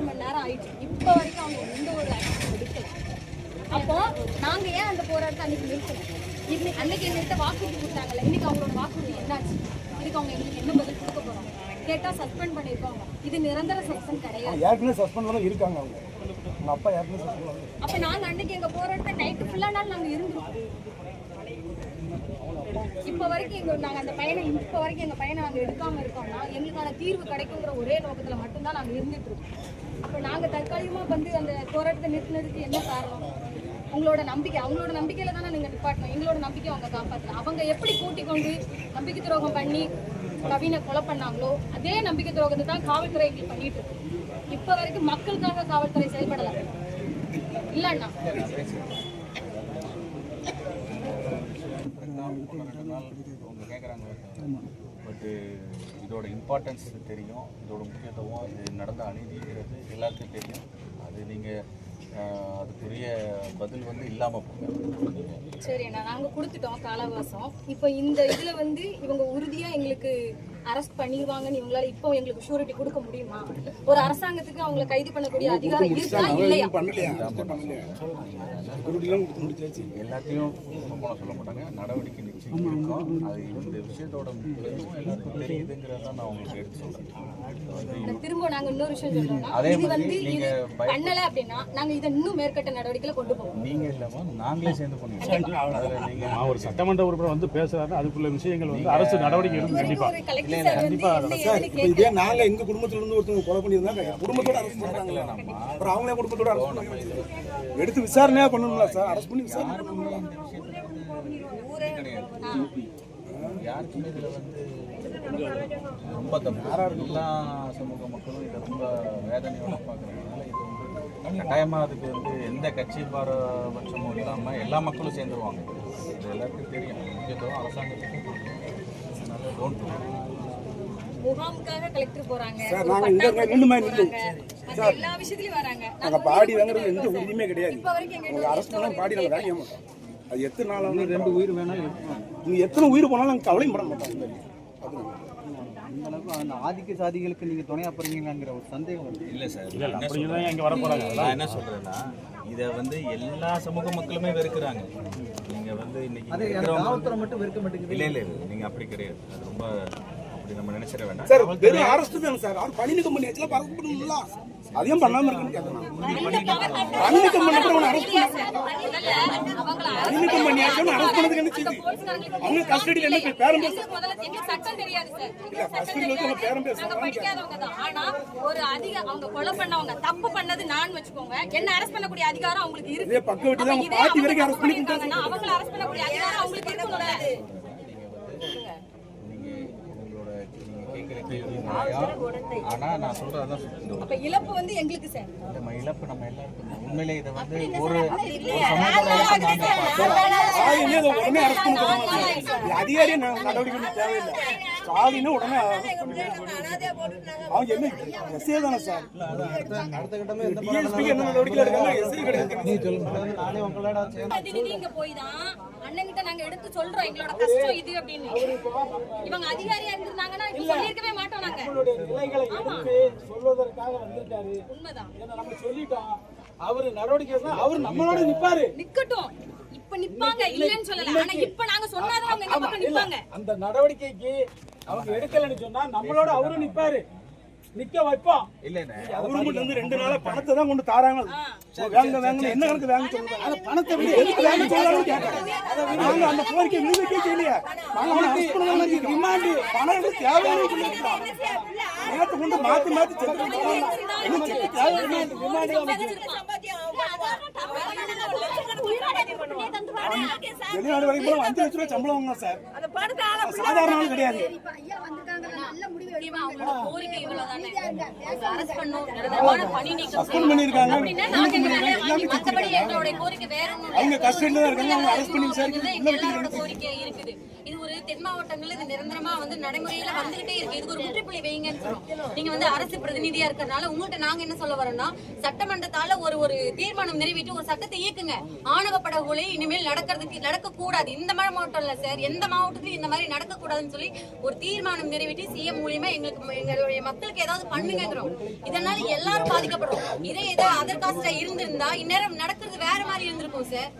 நாற்பது மணி நேரம் ஆயிடுச்சு. இப்போ வரைக்கும் அவங்க எந்த ஒரு ஆக்ஷன் எடுக்கல. அப்போ நாங்க ஏன் அந்த போராட்டத்தை அன்னைக்கு நிறுத்தணும் இன்னைக்கு அன்னைக்கு எங்கள்கிட்ட வாக்குறுதி கொடுத்தாங்கல்ல. இன்னைக்கு அவங்களோட வாக்குறுதி என்னாச்சு? இதுக்கு அவங்க எங்களுக்கு என்ன பதில் கொடுக்க போறாங்க? கேட்டா சஸ்பெண்ட் பண்ணிருக்காங்க இது நிரந்தர சஸ்பெண்ட் கிடையாது. ஏற்கனவே சஸ்பெண்ட் இருக்காங்க அவங்க. உங்க அப்பா ஏற்கனவே சஸ்பெண்ட் அப்ப நாங்க அன்னைக்கு எங்க போராட்டத்தை நைட்டு ஃபுல்லா நாள் நாங்க இருந்திருக்கோம். இப்ப வரைக்கும் எங்க நாங்க அந்த பையனை இப்ப வரைக்கும் எங்க பையனை நாங்க எடுக்காம இருக்கோம்னா எங்களுக்கான தீர்வு கிடைக்குங்கிற ஒரே நோக்கத்துல மட்டும்தான் நாங்க இருந்துட்டு இருக்கோம். இப்போ நாங்கள் தற்காலிகமாக வந்து அந்த போராட்டத்தை நிறுத்தினதுக்கு என்ன காரணம்? உங்களோட நம்பிக்கை அவங்களோட நம்பிக்கையில தானே நீங்கள் நிப்பாட்டணும். எங்களோட நம்பிக்கை அவங்க காப்பாற்றலாம் அவங்க எப்படி கூட்டி கொண்டு நம்பிக்கை துரோகம் பண்ணி கவினை கொலை பண்ணாங்களோ அதே நம்பிக்கை துரோகத்தை தான் காவல்துறை எங்களுக்கு பண்ணிட்டு இருக்கு. இப்போ வரைக்கும் மக்களுக்காக காவல்துறை செயல்படலை. இல்லைண்ணா அவங்க கேட்குறாங்க பட்டு இதோட இம்பார்ட்டன்ஸ் தெரியும். இதோட முக்கியத்துவம் இது நடந்த அநீதிங்கிறது எல்லாருக்கும் தெரியும். அது நீங்கள் அதுக்குரிய பதில் வந்து இல்லாமல் போங்க. சரி அண்ணா நாங்க கொடுத்துட்டோம் கால அவகாசம் இப்போ இந்த இதுல வந்து இவங்க உறுதியா எங்களுக்கு அரெஸ்ட் பண்ணிடுவாங்கன்னு இவங்களால இப்போ எங்களுக்கு ஷூரிட்டி கொடுக்க முடியுமா? ஒரு அரசாங்கத்துக்கு அவங்கள கைது பண்ணக்கூடிய அதிகாரம் இருக்கா இல்லையா? எல்லாத்தையும் சொல்ல மாட்டாங்க. நடவடிக்கை இருக்கும் அது இந்த விஷயத்தோட முக்கியத்துவம் எல்லாருக்கும் தெரியுதுங்கிறத நான் உங்களுக்கு எடுத்து சொல்கிறேன் நான் திரும்ப நாங்க இன்னொரு விஷயம் சொல்றோம்னா அதே மாதிரி நீங்க பண்ணல அப்படின்னா நாங்க இதை இன்னும் மேற்கட்ட நடவடிக்கையில கொண்டு போவோம். நீங்கள் சேர்ந்து பண்ணிடுவோம். அதில் நீங்கள் நான் ஒரு சட்டமன்ற உறுப்பினர் வந்து பேசுறாரு அதுக்குள்ள விஷயங்கள் வந்து அரசு நடவடிக்கை எடுக்கும். கண்டிப்பா. இப்போ இதே நாங்க எங்க குடும்பத்துல இருந்து ஒருத்தவங்க கொலை பண்ணியிருந்தாங்க குடும்பத்தோட அரெஸ்ட் பண்றாங்களே அப்புறம் அவங்களே குடும்பத்தோட பண்ணி எடுத்து விசாரணையா பண்ணணும்ல சார் அரெஸ்ட் பண்ணி விசாரணை பண்ணணும்ல. யாருக்குமே இதில் வந்து ரொம்ப எல்லா சமூக மக்களும் இதை ரொம்ப வேதனையோட பார்க்குறதுனால இது வந்து கட்டாயமாக அதுக்கு வந்து எந்த கட்சி பாரபட்சமும் இல்லாமல் எல்லா மக்களும் சேர்ந்துருவாங்க. இது எல்லாருக்கும் தெரியும். முக்கியத்துவம் அரசாங்கத்துக்கும் தெரியும். அதனால டோன்ட் முகாமுக்காக கலெக்டர் போறாங்க. சார், ஒரு நாங்க இங்க பட்டாளத்துக்கு நின்னு மாதிரி நின்னு. போறாங்க. மத்த எல்லா விஷயத்துலயும் வராங்க. நாங்க பாடி வாங்குறது எந்த உரிமையுமே கிடையாது. இப்ப வரைக்கும் எங்க உங்க பண்ணா பாடி நாங்க வேலைய மாட்டோம் அது எத்தனை நாள் ரெண்டு உயிர் வேணாலும் நீங்க எத்தனை உயிர் போனாலும் நாங்க கவலையும் பட மாட்டோம் அது இந்த அளவுக்கு அந்த ஆதிக்க சாதிகளுக்கு நீங்க துணையா போறீங்களாங்கிற ஒரு சந்தேகம் இல்லை சார் இல்ல இல்ல அப்படி தான் இங்க வர போறாங்க. நான் என்ன சொல்றேன்னா இதை வந்து எல்லா சமூக மக்களுமே வெறுக்கிறாங்க. நீங்க வந்து இன்னைக்கு மட்டும் வெறுக்க மாட்டேங்குது. இல்ல இல்ல இல்ல நீங்க அப்படி கிடையாது. அது ரொம்ப அப்படி நம்ம நினைச்சிட வேண்டாம். சார் வெறும் அரெஸ்ட் தானே சார். அவர் பணி நீக்கம் பண்ணி வச்சுலாம் பறக்க பண்ணணும்ல அதையும் பண்ணாம இருக்குன்னு கேட்கணும் பணி நீக்கம் பண்ண அப்புறம் அரெஸ்ட் பணி நீக்கம் பண்ணி அரெஸ்ட் பண்ணதுக்கு என்ன செய்தி? அவங்க கஸ்டடியில் என்ன பேரம் பேச இல்ல கஸ்டடியில் அவங்க பேரம் பேசுறாங்க தப்பு பண்ணது நான் வச்சுக்கோங்க. என்ன அரெஸ்ட் பண்ணக்கூடிய அதிகாரம் அவங்களுக்கு இருக்கு. இதே பக்க வெட்டி அவங்க பாட்டி வரைக்கும் அரெஸ்ட் பண்ணி அவங்கள அரெஸ்ட் பண்ணக்கூடிய அதிகாரம் அவங்களுக்கு இருக்கும்ல நீங்க உங்களோட நீங்க கேட்கிற கேள்வி நியாயம். ஆனா நான் அப்ப இழப்பு வந்து எங்களுக்கு சார் நம்ம இழப்பு நம்ம எல்லாருக்கும். உண்மையிலே இதை வந்து ஒரு அதிகாரியே நடவடிக்கை தேவையில்லை ஸ்டாலினே உடனே அரெஸ்ட் பண்ணி அவங்க என்ன எஸ்ஏ தானே சார்? அடுத்த கட்டமே எந்த டிஎஸ்பிக்கு என்ன நடவடிக்கை எடுக்காங்க எஸ்ஐ கிடையாது. நானே உங்களோட சேர்ந்து அது நீங்க போய் தான் அண்ணன்கிட்ட நாங்க எடுத்து சொல்றோம். எங்களோட கஷ்டம் இது அப்படின்னு. இவங்க அதிகாரியா இருந்திருந்தாங்கன்னா இப்ப சொல்லியிருக்கவே மாட்டோம் நாங்க. சொல்வதற்காக வந்திருக்காரு. உண்மைதான். நம்ம சொல்லிட்டோம். அவரு நடவடிக்கை அவர் நம்மளோட நிப்பாரு. நிக்கட்டும். இப்ப நிப்பாங்க. இல்லன்னு சொல்லல. ஆனா இப்ப நாங்க சொன்னாதான் அவங்க நிப்பாங்க. அந்த நடவடிக்கைக்கு அவங்க எடுக்கலைன்னு சொன்னா நம்மளோட அவரும் நிப்பாரு. நிக்க வைப்போம். கவர்மெண்ட் வந்து ரெண்டு நாளா பணத்தை தான் கொண்டு தாராங்க. வேங்க வேங்க என்ன கணக்கு வேங்க சொல்லுங்க? அந்த பணத்தை விட. எதுக்கு வேங்க சொல்றாங்கன்னு கேட்கறேன் நாங்க அந்த கோரிக்கை நிரூபிக்கவே செய்யலையே நாங்க. ரிமாண்டு பணம் எடுத்து தேவையான நேத்து கொண்டு மாத்தி மாத்தி செத்து தேவையான வெளிநாடு வரைக்கும் போனா அஞ்சு லட்ச ரூபாய் சம்பளம் வாங்க சார். சாதாரண ஆள் கிடையாது. அவங்க arrest பண்ணணும், நிரந்தரமான பணி நீக்கம் Suspend செய்யணும். பண்ணியிருக்காங்க. அப்படின்னா நாங்க எங்க வேலையை வாங்கி, மத்தபடி எங்களுடைய கோரிக்கை வேற ஒண்ணும் அவங்க இல்லை. custody ல தான் இருக்காங்க. அவங்க arrest பண்ணி விசாரிக்க இதுதான் எங்க தென் மாவட்டங்கள்ல இது நிரந்தரமா வந்து நடைமுறையில வந்துகிட்டே இருக்கு. இதுக்கு ஒரு முற்றுப்புள்ளி வைங்கன்னு சொல்றோம். நீங்க வந்து அரசு பிரதிநிதியா இருக்கறனால உங்கள்கிட்ட நாங்க என்ன சொல்ல வரோம்னா சட்டமன்றத்தால ஒரு ஒரு தீர்மானம் நிறைவேற்றி ஒரு சட்டத்தை இயக்குங்க. ஆணவ படுகொலை இனிமேல் நடக்கிறதுக்கு நடக்க கூடாது இந்த மாதிரி மாவட்டம் இல்ல சார். எந்த மாவட்டத்திலும் இந்த மாதிரி நடக்க கூடாதுன்னு சொல்லி ஒரு தீர்மானம் நிறைவேற்றி சிஎம் மூலியமா எங்களுக்கு எங்களுடைய மக்களுக்கு ஏதாவது பண்ணுங்கிறோம் இதனால எல்லாரும் பாதிக்கப்படுறோம். இதே ஏதோ அதர் காஸ்டா இருந்திருந்தா இந்நேரம் நடக்கிறது வேற மாதிரி இருந்திருக்கும் சார்.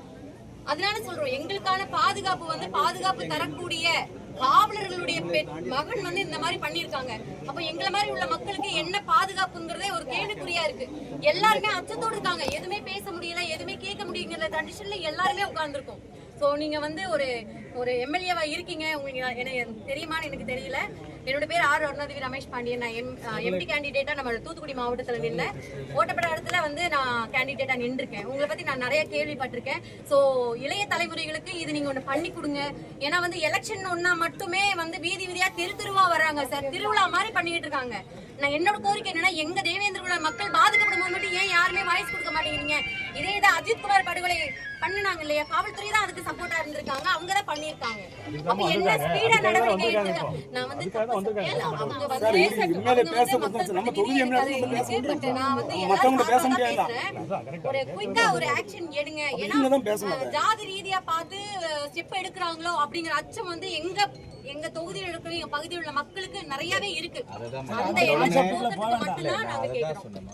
அதனால சொல்றோம் எங்களுக்கான பாதுகாப்பு வந்து பாதுகாப்பு தரக்கூடிய காவலர்களுடைய மகன் வந்து இந்த மாதிரி பண்ணிருக்காங்க அப்ப எங்களை மாதிரி உள்ள மக்களுக்கு என்ன பாதுகாப்புங்கிறதே ஒரு கேள்விக்குறியா இருக்கு. எல்லாருமே அச்சத்தோடு இருக்காங்க. எதுவுமே பேச முடியல எதுவுமே கேட்க முடியுங்கிற கண்டிஷன்ல எல்லாருமே உட்கார்ந்துருக்கோம். சோ நீங்க வந்து ஒரு ஒரு எம்எல்ஏவா இருக்கீங்க. உங்களுக்கு எனக்கு தெரியுமான்னு எனக்கு தெரியல. என்னோட பேர் ஆர் அருணாதேவி ரமேஷ் பாண்டியன். நான் எம் எம்பி கேண்டிடேட்டா நம்ம தூத்துக்குடி மாவட்டத்துல நின்னேன் ஓட்டப்பட இடத்துல வந்து நான் கேண்டிடேட்டா நின்றுருக்கேன். உங்களை பத்தி நான் நிறைய கேள்விப்பட்டிருக்கேன். சோ இளைய தலைமுறைகளுக்கு இது நீங்க ஒண்ணு பண்ணி கொடுங்க. ஏன்னா வந்து எலெக்ஷன் ஒன்னா மட்டுமே வந்து வீதி வீதியா தெரு தெருவா வர்றாங்க சார். திருவிழா மாதிரி பண்ணிட்டு இருக்காங்க. நான் என்னோட கோரிக்கை என்னன்னா எங்க தேவேந்திர குல மக்கள் பாதிக்கப்படும் போது மட்டும் ஏன் யாருமே வாய்ஸ் கொடுக்க மாட்டேங்கிறீங்க? இதே இதை அஜித் குமார் படுகொலை பண்ணுனாங்க இல்லையா? காவல்துறை தான் அதுக்கு சப்போர்ட்டா இருந்திருக்காங்க. அவங்க தான் பண்ணிருக்காங்க அப்ப என்ன ஸ்பீடா நடவடிக்கை நான் வந்து அவங்க வந்து இனிமேல அவங்க பேச வந்து பத்தி மக்கள் நம்ம தொகுதி எம்எல்ஏ அது இருக்கு, but நான் வந்து மத்தவங்க பேச முடியாதா? ஒரு குயிக்கா ஒரு ஆக்ஷன் எடுங்க. ஏன்னா ஜாதி ரீதியா பார்த்து ஸ்டெப் எடுக்கிறாங்களோ அப்படிங்கிற அச்சம் வந்து எங்க எங்க தொகுதியில் இருக்கிற எங்க பகுதியில் உள்ள மக்களுக்கு நிறையவே இருக்கு. அந்த எண்ணத்தை மட்டும்தான் நாங்க அதை தான் கேட்கிறோம்.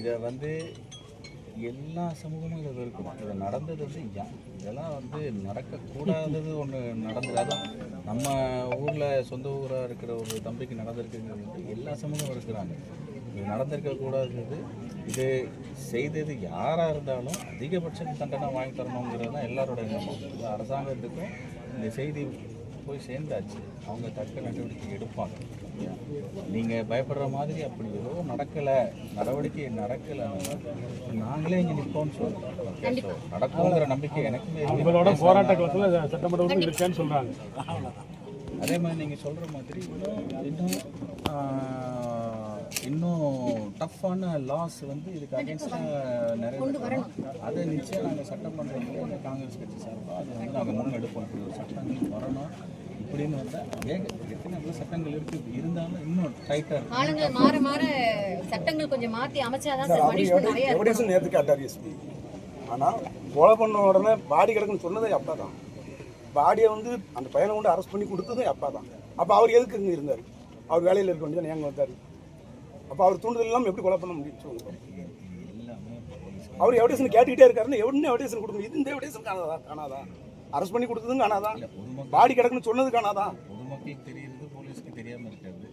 இதை வந்து எல்லா சமூகமும் இதை இருக்கும் இது நடந்தது வந்து இதெல்லாம் வந்து நடக்கக்கூடாதது ஒன்று நடந்தது. அதான் நம்ம ஊரில் சொந்த ஊராக இருக்கிற ஒரு தம்பிக்கு நடந்திருக்குங்கிறது வந்து எல்லா சமூகமும் இருக்கிறாங்க இது நடந்திருக்க கூடாதது இது செய்தது யாராக இருந்தாலும் அதிகபட்ச தண்டனை வாங்கி தரணுங்கிறது தான் எல்லாரோட எண்ணமும் இது அரசாங்கத்துக்கும் இந்த செய்தி போய் சேர்ந்தாச்சு. அவங்க தக்க நடவடிக்கை எடுப்பாங்க. நீங்கள் பயப்படுற மாதிரி அப்படி ஏதோ நடக்கலை. நடவடிக்கை நடக்கலைன்னா நாங்களே இங்கே நிற்போம்னு சொல்கிறோம் நடக்குங்கிற நம்பிக்கை எனக்குமே இருக்கு. உங்களோட போராட்ட காலத்தில் சட்டமன்ற உறுப்பினர் இருக்கேன்னு சொல்றாங்க. அதே மாதிரி நீங்கள் சொல்கிற மாதிரி இன்னும் இன்னும் டஃப்பான லாஸ் வந்து இதுக்கு அகேன்ஸ்டாக நிறைய அதை நிச்சயம் நாங்கள் சட்டமன்றத்தில் இந்த காங்கிரஸ் கட்சி சார்பாக அதை வந்து நாங்கள் முன்னெடுப்போம். இப்படி ஒரு சட்டங்கள் வரணும் இப்படின்னு வந்தால் வேக எத்தனை எவ்வளோ சட்டங்கள் இருக்குது இருந்தாலும் இன்னும் டைட்டாக இருக்கும் காலங்கள் மாற மாற சட்டங்கள் கொஞ்சம் மாத்தி அமைச்சாதான் எவிடேஷன் நேற்று காட்டார் எஸ்பி ஆனால் கொலை பண்ண உடனே பாடி கிடக்குன்னு சொன்னதே அப்பா தான் பாடியை வந்து அந்த பையனை கொண்டு அரெஸ்ட் பண்ணி கொடுத்ததே அப்பா தான் அப்போ அவர் எதுக்கு இங்கே இருந்தார்? அவர் வேலையில் இருக்க வேண்டியது ஏங்க வந்தார்? அப்போ அவர் தூண்டுதல் இல்லாமல் எப்படி கொலை பண்ண முடியும் சொல்லுங்க. எல்லாமே போலீஸ் அவர் எவிடேஷன் கேட்டுக்கிட்டே இருக்காருன்னு எவ்வளோ எவிடேஷன் கொடுக்கணும் இது இந்த எவிடேஷன் காணாதா? காணாதா? அரெஸ்ட் பண்ணி கொடுத்ததும் காணாதான் பாடி கிடக்குன்னு சொன்னது காணாதான்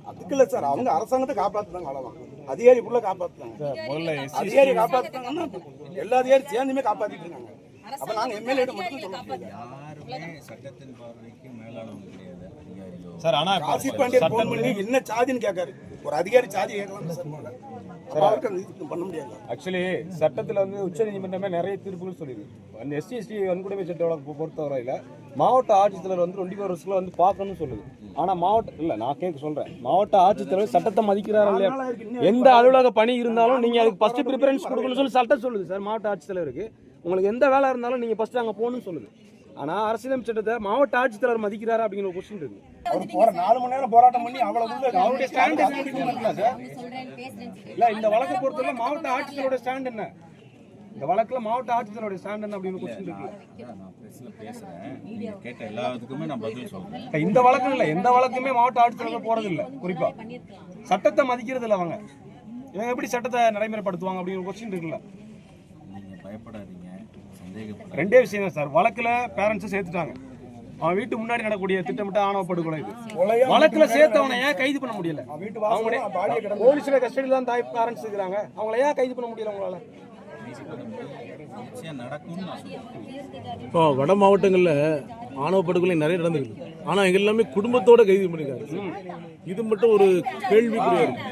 அதுக்கு இல்லை சார். அவங்க அரசாங்கத்தை காப்பாற்றுதாங்க அவ்வளோதான் அதிகாரி ஃபுல்லாக காப்பாற்றுறாங்க அதிகாரி காப்பாற்றுறாங்கன்னா எல்லா அதிகாரி சேர்ந்துமே காப்பாற்றிட்டு இருக்காங்க. அப்போ நாங்கள் எம்எல்ஏ மட்டும் சொல்ல முடியாது. சார் ஆனா காசி பாண்டியன் ஃபோன் பண்ணி என்ன சாதின்னு கேட்காரு. ஒரு அதிகாரி சாதி கேட்கலாம் சார் பண்ண முடியாது. ஆக்சுவலி சட்டத்தில் வந்து உச்சநீதிமன்றமே நிறைய தீர்ப்புகள் சொல்லியிருக்கு அந்த எஸ்சி எஸ்டி வன்கொடுமை சட்டோட பொ- பொறுத்தவரையில் மாவட்ட ஆட்சித்தலைவர் வந்து டுவெண்ட்டி ஃபோர் ஹவர்ஸ்க்குள்ள வந்து பார்க்கணும்னு சொல்லுது. ஆனால் மாவட்ட இல்லை நான் கேட்க சொல்கிறேன் மாவட்ட ஆட்சித்தலைவர் சட்டத்தை மதிக்கிறாரா இல்லையா? எந்த அலுவலக பணி இருந்தாலும் நீங்கள் அதுக்கு ஃபஸ்ட்டு ப்ரிஃபரன்ஸ் கொடுக்கணும்னு சொல்லி சட்டம் சொல்லுது சார் மாவட்ட ஆட்சித்தலைவருக்கு. உங்களுக்கு எந்த வேலை இருந்தாலும் நீங்கள் ஃபஸ்ட்டு அங்கே போகணும்னு சொல்லுது. ஆனால் அரசியலமைப்பு சட்டத்தை மாவட்ட ஆட்சித்தலைவர் மதிக்கிறாரா அப்படிங்கிற ஒரு கொஸ்டின் இருக்கு. அவர் போற நாலு மணி நேரம் போராட்டம் பண்ணி அவ்வளவு அவருடைய ஸ்டாண்ட் சார்? இல்லை இந்த வழக்கை பொறுத்தவரை மாவட்ட ஆட்சித்தலைவரோட ஸ்டாண்ட் என்ன? இந்த வழக்கில் மாவட்ட ஆட்சித்தலைவரோட ஸ்டாண்ட் என்ன அப்படின்னு கொஸ்டின் இருக்கு. அதான் நான் பிரஸ்ல பேசுறேன். நீங்க கேட்ட எல்லாத்துக்குமே நான் பதில் சொல்றேன். இப்ப இந்த வழக்கு இல்ல எந்த வழக்குமே மாவட்ட ஆட்சித்தலைவர் போறது இல்ல குறிப்பா சட்டத்தை மதிக்கிறது இல்ல அவங்க. இவங்க எப்படி சட்டத்தை நடைமுறைப்படுத்துவாங்க அப்படிங்கிற கொஸ்டின் இருக்குல்ல. நீங்க பயப்படாதீங்க. ரெண்டே விஷயம் தான் சார். வழக்குல பேரண்ட்ஸை சேர்த்துட்டாங்க. அவன் வீட்டு முன்னாடி நடக்கக்கூடிய திட்டமிட்ட ஆணவ படுகொலை இது. வழக்குல சேர்த்தவனை ஏன் கைது பண்ண முடியல? வீட்டு அவங்களுடைய போலீஸ்ல கஸ்டடியில் தான் தாய் பேரண்ட்ஸ் இருக்கிறாங்க. அவங்கள ஏன் கைது பண்ண முடியல உங்களால? இப்போ வட மாவட்டங்களில் ஆணவ படுகொலை நிறைய நடந்திருக்கு. ஆனால் எங்க எல்லாமே குடும்பத்தோட கைது பண்ணிருக்காங்க. இது மட்டும் ஒரு கேள்விக்குறியா இருக்கு.